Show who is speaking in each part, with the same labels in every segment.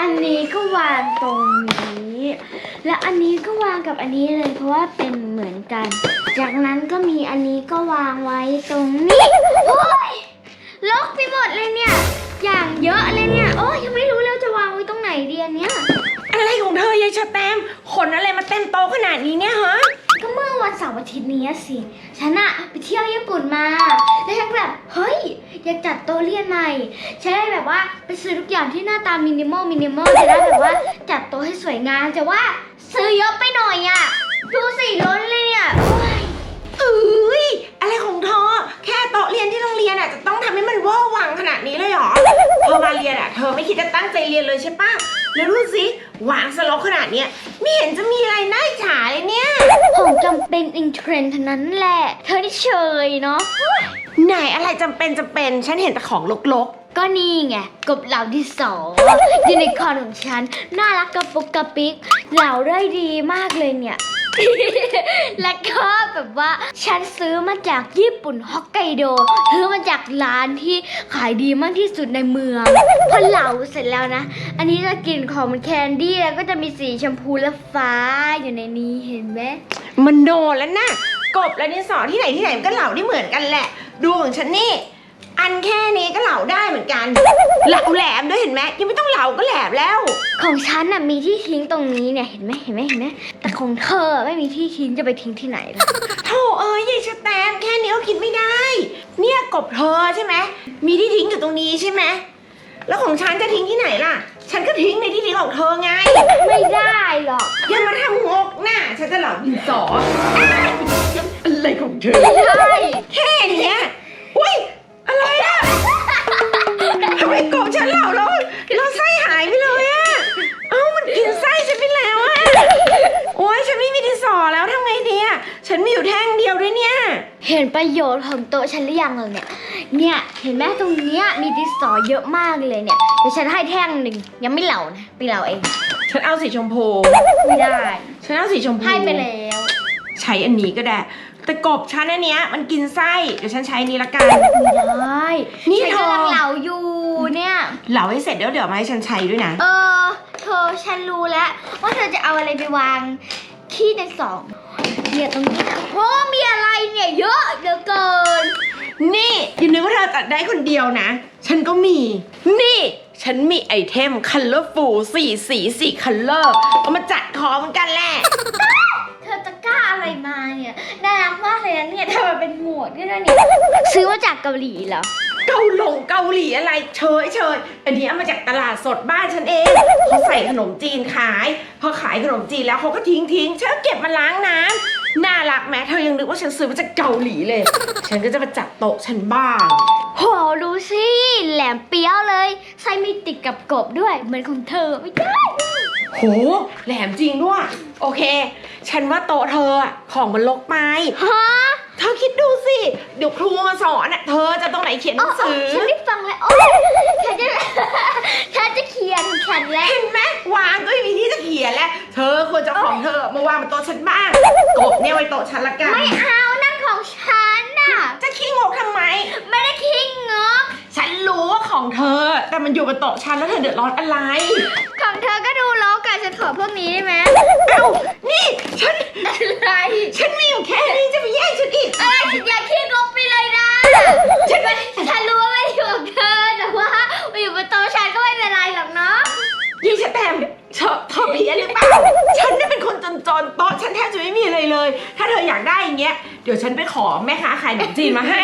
Speaker 1: อันนี้ก็วางตรงนี้ และอันนี้ก็วางกับอันนี้เลย เพราะว่าเป็นเหมือนกัน จากนั้นก็มีอันนี้ก็วางไว้ตรงนี้โอ้ยลกไปหมดเลยเนี่ย อย่างเยอะเลยเนี่ย โอ้ยยังไม่รู้แล้วจะวางไว้ตรงไหนดีอันเนี้ย
Speaker 2: อะไรของเธอยายชะแตมป์ขนอะไรมาเต็มโต๊ะขนาดนี้เนี่ยฮะ
Speaker 1: ก็เมื่อวันเสาร์อาทิตย์นี้สิ ฉันอะไปเที่ยวญี่ปุ่นมา แล้วฉันแบบ เฮ้ย อยากจัดโต๊ะเรียนใหม่ฉันได้แบบว่าไปซื้อทุกอย่างที่หน้าตามินิมอลมินิมอลจะได้แบบว่าจัดโต๊ะให้สวยงามแต่ว่าซื้อเยอะไปหน่อยอะดูสิล้นเลยเนี่ยโอ้ย
Speaker 2: เอ้ย อะไรของเธอ แค่โต๊ะเรียนที่โรงเรียนอะจะต้องทำให้มันเวอร์วังขนาดนี้เลยเหรอเธอมาเรียนอะเธอไม่คิดจะตั้งใจเรียนเลยใช่ปะแล้วดูสิวางสลกขนาดเนี้ยไม่เห็นจะมีอะไรน่าอิจฉาเลยเนี่ย
Speaker 1: ของจำเป็นอินเทรนด์ทั้งนั้นแหละ เธอที่เชยเนาะ
Speaker 2: ไหนอะไรจำเป็นจำเป็นฉันเห็นแต่ของลก
Speaker 1: ก็นี่ไง กบเหล่าที่สองยูนิคอร์นของฉัน น่ารักกระปุกกระปิกเหล่าได้ดีมากเลยเนี่ย แล้วก็แบบว่าฉันซื้อมาจากญี่ปุ่นฮอกไกโดซื้อมาจากร้านที่ขายดีมากที่สุดในเมืองพอเหลาเสร็จแล้วนะ อันนี้จะกลิ่นของมันแคนดี้แล้วก็จะมีสีชมพูและฟ้าอยู่ในนี้เห็นไหม
Speaker 2: มันโดนแล้วนะกบและดินสอที่ไหนที่ไหนมันก็เหลาได้เหมือนกันแหละ ดูของฉันนี่ อันแค่นี้ก็เหลาได้เหมือนกัน เหลาแหลมด้วยเห็นไหมยังไม่ต้องเหลาก็แหลมแล้ว
Speaker 1: ของฉันน่ะมีที่ทิ้งตรงนี้เนี่ยเห็นไหมเห็นไหมเห็นไหมแต่ของเธอไม่มีที่ทิ้งจะไปทิ้งที่ไหนล่ะ
Speaker 2: โธ่เอ้ยยายสแตมป์แค่นี้ก็คิดไม่ได้ เนี่ยกบเธอใช่ไหมมีที่ทิ้งอยู่ตรงนี้ใช่ไหมแล้วของฉันจะทิ้งที่ไหนล่ะ ฉันก็ทิ้งในที่ทิ้งของเธอไง
Speaker 1: ไม่ได้หรอก
Speaker 2: อย่ามาทำงกน่ะฉันจะเหลาดินสออ้าวอะไรของเธอ
Speaker 1: ไม่ได้
Speaker 2: ฉันห
Speaker 1: รือยังล่ะเนี่ย เนี่ยเห็นไหมตรงเนี้ยมีดินสอเยอะมากเลยเนี่ยเดี๋ยวฉันให้แท่งหนึ่งยังไม่เหลานะไปเหลาเอง
Speaker 2: ฉันเอาสีชมพู
Speaker 1: ไม่ได้
Speaker 2: ฉันเอาสีชมพู
Speaker 1: ให้ไปแล้ว
Speaker 2: ใช้อันนี้ก็ได้ แต่กบฉันอันเนี้ยมันกินไส้ เดี๋ยวฉันใช้อันนี้ละกัน
Speaker 1: ไม่ได้
Speaker 2: นี่
Speaker 1: ฉัน
Speaker 2: เธอ
Speaker 1: กำลังเหลาอยู่เนี่ย
Speaker 2: เหลาให้เสร็จเดี๋ยวเดี๋ยวมาให้ฉันใช้ด้วยนะ
Speaker 1: เออ เธอฉันรู้แล้ว ว่าเธอจะเอาอะไรไปวางที่ในสอง เนี่ยตรงนี้โอ้มีอะไรเนี่ยเยอะเหลือเกิน
Speaker 2: นี่อย่านึกว่าเธอตัดได้คนเดียวนะ ฉันก็มี นี่ ฉันมีไอเทม colorful สี่สีสี่ color เอามาจัดคอเหมือนกันแหละ
Speaker 1: เธอจะกล้าอะไรมาเนี่ยน่ารักมากเลยนะเนี่ยทำมาเป็นหมวดด้วยนะเนี่ยซื้อมาจากเกาหลีเหรอ
Speaker 2: เกาหลงเกาหลีอะไรเฉยเฉยอันนี้เอามาจากตลาดสดบ้านฉันเองเขาใส่ขนมจีนขาย พอขายขนมจีนแล้วเขาก็ทิ้งทิ้งฉันก็เก็บมาล้างน้ำ น่ารักแม้เธอยังนึกว่าฉันซื้อมาจากเกาหลีเลย ฉันก็จะมาจัดโต๊ะฉันบ้าง
Speaker 1: โหดูสิแหลมเปี้ยวเลยไส้ไม่ติดกับกบด้วยเหมือนของเธอไม่ได้
Speaker 2: โหแหลมจริงด้วย โอเค ฉันว่าโต๊ะเธออะของมันลกไป
Speaker 1: ฮะ
Speaker 2: เธอคิดดูสิ เดี๋ยวครูมาสอนอะ เธอจะตรงไหนเขียนหนังสือ
Speaker 1: ฉันได้ฟังแล้วโอ้ยฉันจะฉันจะเขียนฉันแล้ว
Speaker 2: เห็นไหมวางก็ไม่มีที่จะเขียนแล้ว เธอควรจะเอาของเธอมาวางบนโต๊ะฉันบ้างกบเนี่ยไว้โต๊ะฉันละกัน
Speaker 1: ไม่เอานั่นของฉันน่ะ
Speaker 2: จะขี้งกทำไม
Speaker 1: ไม่ได้คิงเงาะ
Speaker 2: ฉันรู้ว่าของเธอ แต่มันอยู่บนโต๊ะฉันแล้วเธอเดือดร้อนอะไร
Speaker 1: ของเธอก็ดูล้อกันฉันขอพวกนี้ได้ไหม
Speaker 2: เอ้านี่ ฉัน
Speaker 1: อะไร
Speaker 2: ฉันมีอยู่แค่นี้จะไปแย่งฉันอีก
Speaker 1: อะไรอย่าขี้งกไปเลยนะ
Speaker 2: ฉันไม่
Speaker 1: ฉันรู้ว่าไม่อยู่กับเธอ อเธ
Speaker 2: อเพี้ยนหรือเปล่า ฉันเนี่ยเป็นคนจนๆโต๊ะฉันแทบจะไม่มีอะไรเลย ถ้าเธออยากได้อย่างเงี้ย เดี๋ยวฉันไปขอแม่ค้าขายขนมจีนมาให้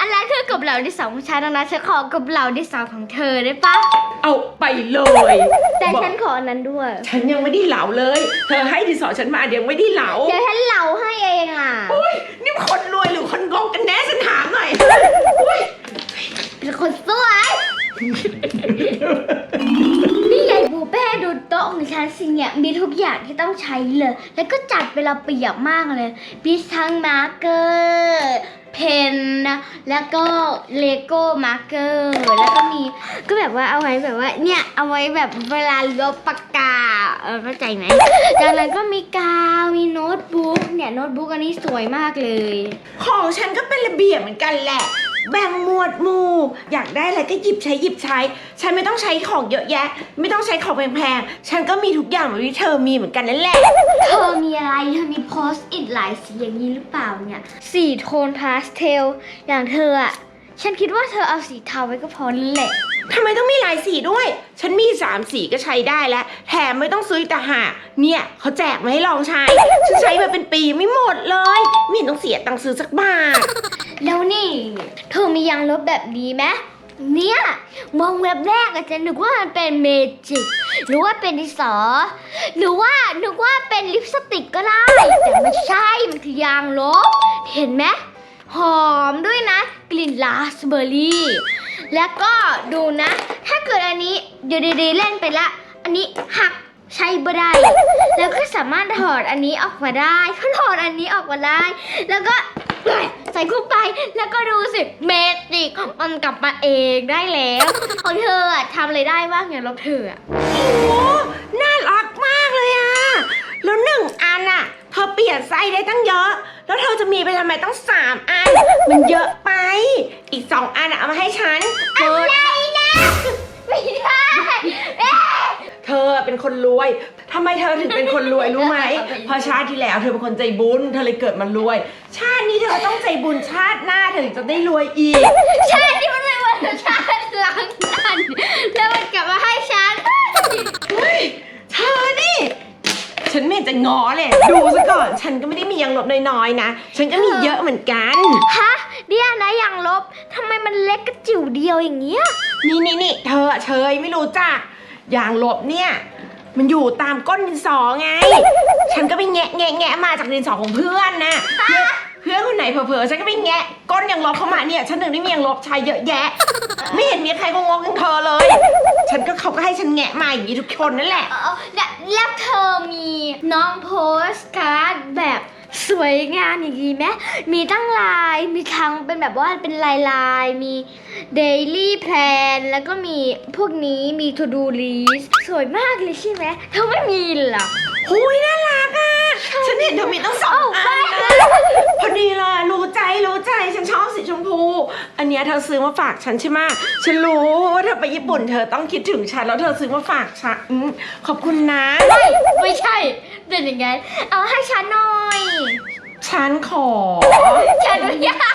Speaker 1: อันนั้นคือกบเหล่าที่สองของฉันนะฉันขอกบเหล่าที่สองของเธอได้ปะ
Speaker 2: เอาไปเลย
Speaker 1: แต่
Speaker 2: บอก
Speaker 1: ฉันขออันนั้นด้วย
Speaker 2: ฉันยังไม่ได้เหลาเลย เธอให้ดินสอฉันมาเดี๋ยวไม่ได้เหลา
Speaker 1: เดี๋ยวฉันเหล่าให้เองอะ
Speaker 2: อุ้ยนี่คนรวยหรือคนงงกันแน่ฉันถามหน่อยอุ้ย
Speaker 1: เป็นคนสวย นี่ใหญ่บูเป้ดูโต๊ะของฉันสิเนี่ยมีทุกอย่างที่ต้องใช้เลย แล้วก็จัดเป็นระเบียบมากเลย มีทั้งมาร์กเกอร์เพนนะแล้วก็เลโก้มาร์กเกอร์แล้วก็มีก็แบบว่าเอาไว้แบบว่าเนี่ยเอาไว้แบบเวลาลบปากกาเออเข้าใจไหมจากนั้นก็มีกาวมีโน้ตบุ๊กเนี่ยโน้ตบุ๊กอันนี้สวยมากเลย
Speaker 2: ของฉันก็เป็นระเบียบเหมือนกันแหละ แบ่งหมวดหมู่ อยากได้อะไรก็หยิบใช้หยิบใช้ ฉันไม่ต้องใช้ของเยอะแยะ ไม่ต้องใช้ของแพงๆ ฉันก็มีทุกอย่างเหมือนที่เธอมีเหมือนกันนั่นแหละ
Speaker 1: เธอมีอะไรเธอมีโพสต์อิทหลายสีอย่างนี้หรือเปล่าเนี่ย สีโทนพาสเทล อย่างเธออะ ฉันคิดว่าเธอเอาสีเทาไว้ก็พอนั่นแหละ
Speaker 2: ทำไมต้องมีหลายสีด้วย ฉันมีสามสีก็ใช้ได้แล้ว แถมไม่ต้องซื้อแต่หากเนี่ยเขาแจกมาให้ลองใช้ ฉันใช้มาเป็นปีไม่หมดเลยไม่เห็นต้องเสียตังค์ซื้อสักบาท
Speaker 1: แล้วนี่ เธอมียางลบแบบนี้ไหมเนี่ย มองเว็บแรกอาจจะนึกว่ามันเป็นเมจิกหรือว่าเป็นดินสอ หรือว่านึกว่าเป็นลิปสติกก็ได้ แต่ไม่ใช่มันคือยางลบ เห็นไหม หอมด้วยนะ กลิ่นลาสเบอร์รี่ แล้วก็ดูนะ ถ้าเกิดอันนี้อยู่ดีๆเล่นไปละ อันนี้หักใช้บ่ได้ แล้วก็สามารถถอดอันนี้ออกมาได้ถอดอันนี้ออกมาได้ แล้วก็ใส่เข้าไปแล้วก็ดูสิเมจิกมันกลับมาเองได้แล้วของเธอทำอะไรได้บ้างอย่างลบเธออะ
Speaker 2: โอ้โหน่ารักมากเลยอะแล้วหนึ่งอัน อะเธอเปลี่ยนไส้ได้ตั้งเยอะ แล้วเธอจะมีไปทำไมต้องสามอัน มันเยอะไป อีกสองอันอะเอามาให้ฉันเธอ
Speaker 1: อะไรนะไม่ได้เอ๊ะ
Speaker 2: เธอเป็นคนรวยทำไมเธอถึงเป็นคนรวยรู้ไหมเพราะชาติที่แล้วเธอเป็นคนใจบุญเธอเลยเกิดมารวย ชาตินี้เธอต้องใจบุญชาติหน้าเธอถึงจะได้รวยอีก
Speaker 1: ชาติที่มันเป็นวันชาติหลังกันแล้วมั
Speaker 2: น จะงอเลยดูซะก่อนฉันก็ไม่ได้มียังลบน้อยๆนะ ฉันก็มีเยอะเหมือนกัน
Speaker 1: ฮะเดียนะอย่างลบทำไมมันเล็กกระจิ๋วเดียวอย่างเงี้ย
Speaker 2: นี่นี่นี่เธอเชยไม่รู้จักยางลบเนี่ย มันอยู่ตามก้นดินสอไง ฉันก็ไปแงะแงะแงะมาจากดินสอของเพื่อนนะเพื่อนเพื่อนคนไหนเผลอๆฉันก็ไปแงะก้นยางลบเข้ามาเนี่ย ฉันถึงได้มียางลบใช้เยอะแยะ ไม่เห็นมีใครก็งงอย่างเธอเลย ฉันก็เขาก็ให้ฉันแงะมาอย่างนี้ทุกคนนั่นแหละ
Speaker 1: เออแล้วแล้วเธอมีน้องโพสการ์ดแบบสวยงามอย่างนี้ไหมมีตั้งลาย มีทั้งเป็นแบบว่าเป็นลายลายๆมี daily plan แล้วก็มีพวกนี้มี to do list สวยมากเลยใช่ไหมเธอไม่มีเหรอ
Speaker 2: หุยน่ารักอะ ฉันเห็นเธอมีตั้งสองอันนะพอดีเลยรู้ใจรู้ใจฉันชอบสีชมพูอั นเนี้ยเธอซื้อมาฝากฉันใช่ไหมฉันรู้ว่าเธอไปญี่ปุ่นเธอต้องคิดถึงฉันแล้วเธอซื้อมาฝากฉันอืมขอบคุณนะ
Speaker 1: ไม่ไม่ใช่เป็นยังไง เอาให้ฉันหน่อย
Speaker 2: ฉันขอ
Speaker 1: ฉันไม่ได้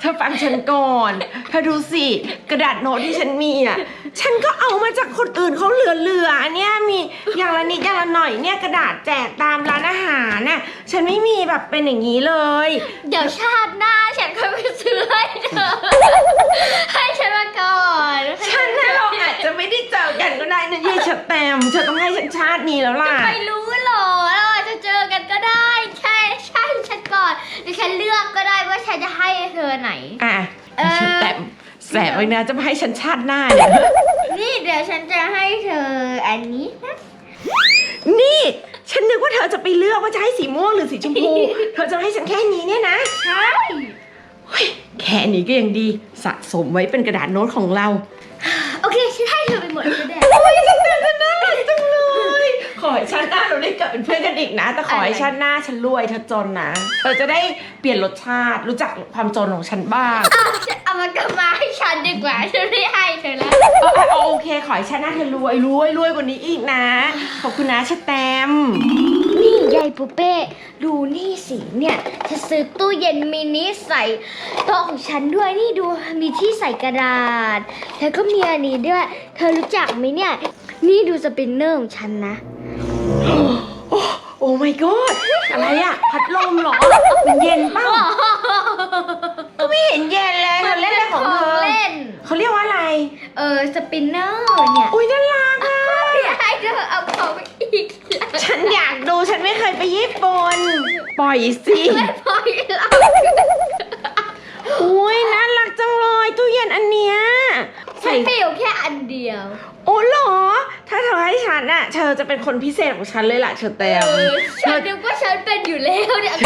Speaker 2: เธอฟังฉันก่อน เธอดูสิ กระดาษโน้ตที่ฉันมีอะ ฉันก็เอามาจากคนอื่นเขาเหลือๆอันเนี้ยมีอย่างละนิดอย่างละหน่อยเนี่ยกระดาษแจกตามร้านอาหารน่ะฉันไม่มีแบบเป็นอย่างนี้เลย
Speaker 1: เดี๋ยวชาติหน้าฉันค่อยไปซื้อให้เธอให้ฉันมาก่อน
Speaker 2: ฉันน่ะเราอาจจะไม่ได้เจอกันก็ได้นะยี่เฉแตมเธอต้องให้ฉันชาตินี้แล้วล่ะ
Speaker 1: ไม่รู้หรอเราอาจจะเจอกันก็ได้ ใช่ใช่ฉันก่อนเดี๋ยวฉันเลือกก็ได้ว่าฉันจะให้เธอไหน
Speaker 2: อะ
Speaker 1: เออ
Speaker 2: เฉแตม แสบเลยนะจะมาให้ฉันชาติหน้าเนี่ย
Speaker 1: นี่เดี๋ยวฉันจะให้เธออันนี้นะ
Speaker 2: นี่ ฉันนึกว่าเธอจะไปเลือกว่าจะให้สีม่วงหรือสีชมพู เธอจะให้ฉันแค่นี้เนี่ยนะ
Speaker 1: ใช่
Speaker 2: เฮ้ยแค่นี้ก็ยังดี สะสมไว้เป็นกระดาษโน้ตของเรา
Speaker 1: โอเค ฉันให้เธอไปหมดก็ได้
Speaker 2: โอ้ยฉันเตือนฉันน่ารักจังเลย ขอให้ชาติหน้าเราได้เกิดเป็นเพื่อนกันอีกนะ แต่ขอให้ชาติหน้าฉันรวยเธอจนนะเธอจะได้เปลี่ยนรสชาติรู้จักความจนของฉันบ้าง
Speaker 1: เอาฉันเอามันกลับมาให้ฉันดีกว่าฉันไม่ให้เธอแล้ว
Speaker 2: เออเออเออโอเค ขอให้ชาติหน้าเธอรวยรวยรวยกว่านี้อีกนะ ขอบคุณนะชาแตม
Speaker 1: นี่ยายปุเป้ดูนี่สิเนี่ยจะซื้อตู้เย็นมินิใส่โต๊ะของฉันด้วยนี่ดูมีที่ใส่กระดาษ แล้วก็มีอันนี้ด้วย เธอรู้จักไหมเนี่ย นี่ดูสปินเนอร์ของฉันนะ
Speaker 2: โอ้โอ้ my god อะไรอะพัดลมเหรอ มันเย็นเปล่าก็ไม่เห็นเย็นเลยเธอเล่นอะไรของเธอ
Speaker 1: เล่น
Speaker 2: เขาเรียกว่าอะไร
Speaker 1: เออสปินเนอร์เนี่ย
Speaker 2: อุ้ยน่ารักอะ
Speaker 1: ให้เธอเอาของไปอีกแล้ว
Speaker 2: ฉันอยากดูฉันไม่เคยไปญี่ปุ่นปล่อยสิ
Speaker 1: ไม่พอเรา
Speaker 2: อุ้ยน่ารักจังเลยตู้เย็นอันเนี้ย
Speaker 1: ฉั
Speaker 2: ใส่
Speaker 1: นมีอยู่แค่อันเดียว
Speaker 2: โอ้เหรอ ถ้าเธอให้ฉันอะเธอจะเป็นคนพิเศษของฉันเลยล่ะเชอแตม
Speaker 1: เออฉันนึกว่าฉันเป็นอยู่แล้วเนี่ย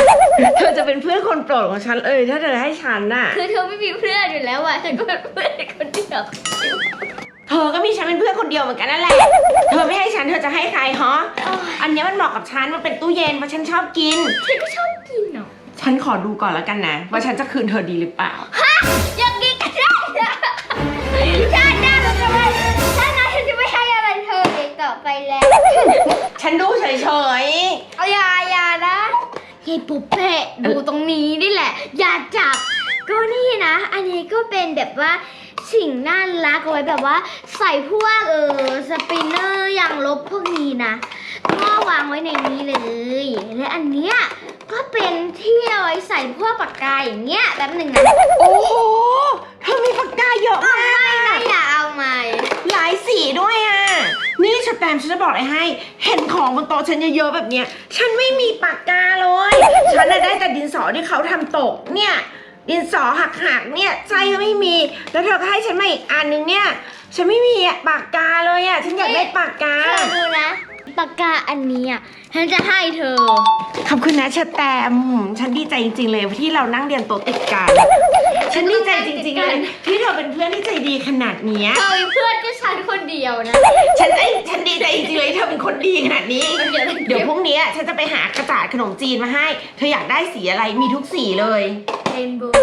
Speaker 2: เธอจะเป็นเพื่อนคนโปรดของฉันเอยถ้าเธอให้ฉันน่ะ
Speaker 1: คือเธอไม่มีเพื่อนอยู่แล้วอะฉันก็เป็นเพื่อนคนเดียว
Speaker 2: เธอก็มีฉันเป็นเพื่อนคนเดียวเหมือนกันนั่นแหละ เธอไม่ให้ฉันเธอจะให้ใครฮะ อันเนี้ยมันเหมาะกับฉันมันเป็นตู้เย็นเพราะฉันชอบกิน
Speaker 1: ฉันก็ชอบกินเนาะ
Speaker 2: ฉันขอดูก่อนแล้วกันนะ ว่าฉันจะคืนเธอดีหรือเปล่า
Speaker 1: ฮะอย่ แล้ว
Speaker 2: ฉันดูเฉย
Speaker 1: เอาอย่าอย่านะยายปุ๊บเปะดูตรงนี้นี่แหละ อย่าจับ ก็นี่นะ อันนี้ก็เป็นแบบว่าสิ่งน่ารักเอาไว้แบบว่า ใส่พวกเออสปินเนอร์อย่างลบพวกนี้นะ ก็วางไว้ในนี้เลย และอันเนี้ยก็เป็นที่เอาไว้ใส่พวกปากกาอย่างเงี้ยแบบหนึ่งนะ
Speaker 2: ๆ โอ้โห เธอมีปากกาเยอะมาก
Speaker 1: ไม่อย่าเอามา
Speaker 2: หลายสีด้วยอะ นี่สแตมป์ฉันจะบอกอะไรให้ เห็นของบนโต๊ะฉันเยอะๆแบบเนี้ย ฉันไม่มีปากกาเลย ฉันน่ะได้แต่ดินสอที่เขาทำตกเนี่ย ดินสอหักๆเนี่ยใจก็ไม่มี แล้วเธอก็ให้ฉันมาอีกอันนึงเนี่ย ฉันไม่มีอะปากกาเลยอะ ฉันอยากได้ปากกา
Speaker 1: เธอดูนะปากกาอันนี้อะฉันจะให้เธอ
Speaker 2: ขอบคุณนะเชอแตมฉันดีใจจริงๆเลยที่เรานั่งเรียนโต๊ะติดกัน ฉันดีใจจริงๆเลยที่เธอเป็นเพื่อนที่ใจดีขนาดเนี้ย
Speaker 1: เธอเป็นเพื่อนแค่ฉันคนเดียวนะ
Speaker 2: ฉันไอ้ฉันดีใจจริงๆเลยที่เธอเป็นคนดีขนาดนี้
Speaker 1: เดี๋ยว
Speaker 2: เดี๋ยวพรุ่งนี้ฉันจะไปหากระจาดขนมจีนมาให้ เธออยากได้สีอะไรมีทุกสีเลย
Speaker 1: เรนโบว์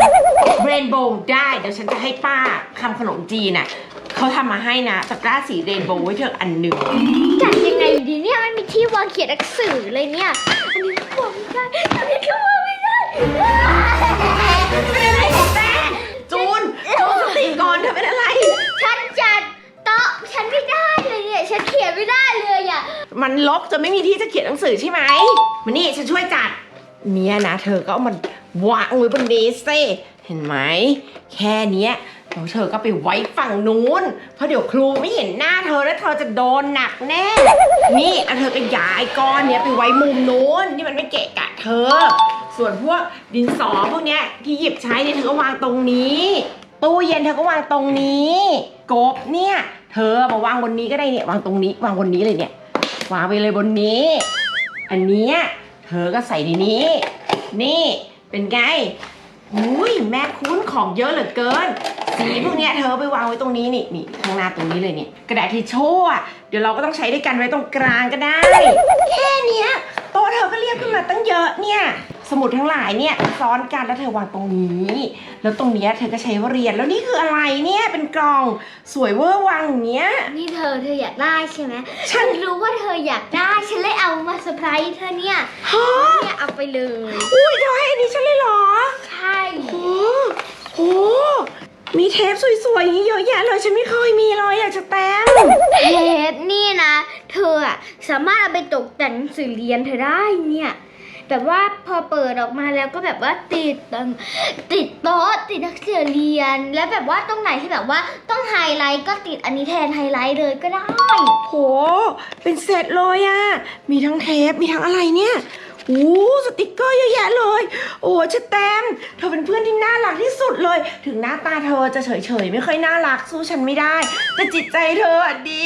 Speaker 2: เรนโบว์ได้เดี๋ยวฉันจะให้ป้าทำขนมจีนน่ะเขาทำมาให้นะตะกร้าสีเรนโบว์ไว้เธออันหนึ่ง
Speaker 1: จัดยังไงดีเนี่ยมันมีที่วางเขียนหนังสือเลยเนี่ยอันนี้ก็วางไม่ได้อันนี้ก็วางไม่ได้
Speaker 2: เป็น ติก่อนเธอเป็นอะไร
Speaker 1: ฉันจัดโต๊ะฉันไม่ได้เลยเนี่ย ฉันเขียนไม่ได้เลยอะ
Speaker 2: มันลกจะไม่มีที่จะเขียนหนังสือใช่ไหมมานี่ฉันช่วยจัด เนี่ยนะเธอก็เอามันวางไว้บนนี้สิเห็นไหม แค่เนี้ยแล้วเธอก็ไปไว้ฝั่งนู้น เพราะเดี๋ยวครูไม่เห็นหน้าเธอแล้วเธอจะโดนหนักแน่ นี่เอาเธอก็ย้ายก้อนเนี้ยไปไว้มุมนู้นนี่มันไม่เกะกะเธอ ส่วนพวกดินสอพวกเนี้ยที่หยิบใช้เนี่ยเธอก็วางตรงนี้ ตู้เย็นเธอก็วางตรงนี้กบเนี่ย เธอมาวางบนนี้ก็ได้เนี่ยวางตรงนี้วางบนนี้เลยเนี่ยวางไปเลยบนนี้ อันเนี้ยเธอก็ใส่ในนี้ นี่เป็นไงอุ้ยแม่คุ้นของเยอะเหลือเกิน สีพวกเนี้ยเธอไปวางไว้ตรงนี้นี่นี่ข้างหน้าตรงนี้เลยเนี่ยกระดาษทิชชู่อะเดี๋ยวเราก็ต้องใช้ด้วยกันไว้ตรงกลางก็ได้ แค่เนี้ยโต๊ะเธอก็เรียบขึ้นมาตั้งเยอะเนี่ย สมุดทั้งหลายเนี่ยซ้อนกันแล้วเธอวางตรงนี้ แล้วตรงเนี้ยเธอก็ใช้ว่าเรียนแล้วนี่คืออะไรเนี่ยเป็นกล่องสวยเวอร์วังอย่างเงี้ย
Speaker 1: นี่เธอเธออยากได้ใช่ไหม
Speaker 2: ฉั
Speaker 1: ฉั
Speaker 2: น
Speaker 1: นรู้ว่าเธออยากได้ ฉันเลยเอามาเซอร์ไพรส์เธอเนี่ย
Speaker 2: ฮะ
Speaker 1: เนี่ยเอาไปเลย
Speaker 2: อุ้ยเธอให้อันนี้ฉันเลยเหรอ
Speaker 1: ใช่
Speaker 2: โอ้โหมีเทปสวยๆอย่างนี้เยอะแยะเลยฉันไม่เคยมีเลยอะจะแตม
Speaker 1: เทปนี่นะ เธออะสามารถเอาไปตกแต่งหนังสือเรียนเธอได้เนี่ย แบบว่าพอเปิดออกมาแล้วก็แบบว่าติดต,ติดโต๊ะติดนังสือเรียน แล้วแบบว่าตรงไหนที่แบบว่าต้องไฮไลท์ก็ติดอันนี้แทนไฮไลท์เลยก็ได้
Speaker 2: โห เป็นเซตเลยอะมีทั้งเทปมีทั้งอะไรเนี่ย อ้สติกเกอร์เยอะแยะเลย โอ้ชะแตมเธอเป็นเพื่อนที่น่ารักที่สุดเลย ถึงหน้าตาเธอจะเฉยๆ ไม่ค่อยน่ารักสู้ฉันไม่ได้ แต่จิตใจเธออะดี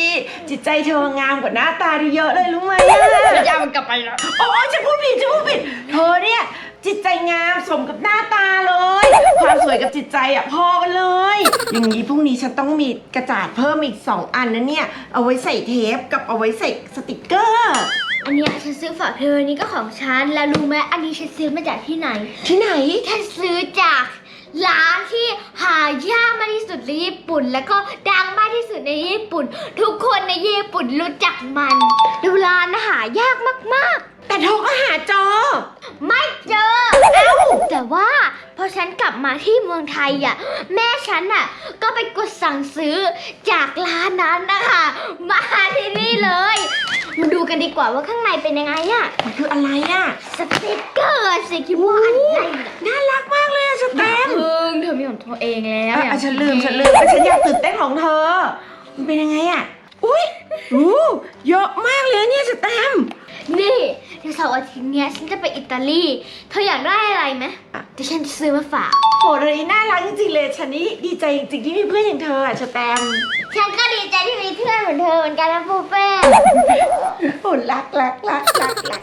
Speaker 2: จิตใจเธองามกว่าหน้าตาดีเยอะเลยรู้ไหมอะ
Speaker 1: จะเอามันกลับไปแล้ว
Speaker 2: โอ้ยฉันพูดผิดฉันพูดผิดเธอเนี่ย จิตใจงามสมกับหน้าตาเลย ความสวยกับจิตใจอะพอกันเลย อย่างนี้พรุ่งนี้ฉันต้องมีกระจาดเพิ่มอีก 2 อันนะเนี่ย เอาไว้ใส่เทปกับเอาไว้ใส่สติกเกอร์
Speaker 1: อันเนี้ยฉันซื้อฝากเธอนี่ก็ของฉัน แล้วรู้ไหมอันนี้ฉันซื้อมาจากที่ไหน
Speaker 2: ที่ไหน
Speaker 1: ฉันซื้อจากร้านที่หายากมากที่สุดในญี่ปุ่น แล้วก็ดังมากที่สุดในญี่ปุ่น ทุกคนในญี่ปุ่นรู้จักมันดูร้านหายากมาก
Speaker 2: แต่เธอก็หาเจอ
Speaker 1: ๆไม่เจอ เอ้า แต่ว่าพอฉันกลับมาที่เมืองไทยอะ แม่ฉันอะ ก็ไปกดสั่งซื้อจากร้านนั้นนะคะ มาที่นี่เลย มาดูกันดีกว่าว่าข้างในเป็นยังไงอะ
Speaker 2: มันคืออะไรอะ
Speaker 1: สติกเกอร์สิคิดว่าอันไหนอะ
Speaker 2: น่ารักมากเลยอะสแตม
Speaker 1: เพิ่งเธอมีของตัวเองแล้ว
Speaker 2: อะอะฉันลืมฉันลืมอะฉันอยากตื่นเต้นของเธอ มันเป็นยังไงอะ อุ้ยอู้เยอะมากเลยเนี่ยสแตม
Speaker 1: นี่เดี๋ยวเสาร์อาทิตย์เนี้ยฉันจะไปอิตาลี เธออยากได้อะไรไหมเดี๋ยวฉันซื้อมาฝาก
Speaker 2: โหเลยน่ารักจริงๆเลยฉันนี่ดีใจจริงๆที่มีเพื่อนอย่างเธออะสแตม
Speaker 1: ฉันก็ดีใจที่มีเพื่อนเหมือนเธอเหมือนกันนะปูเป้
Speaker 2: โหรักรักรักรักรัก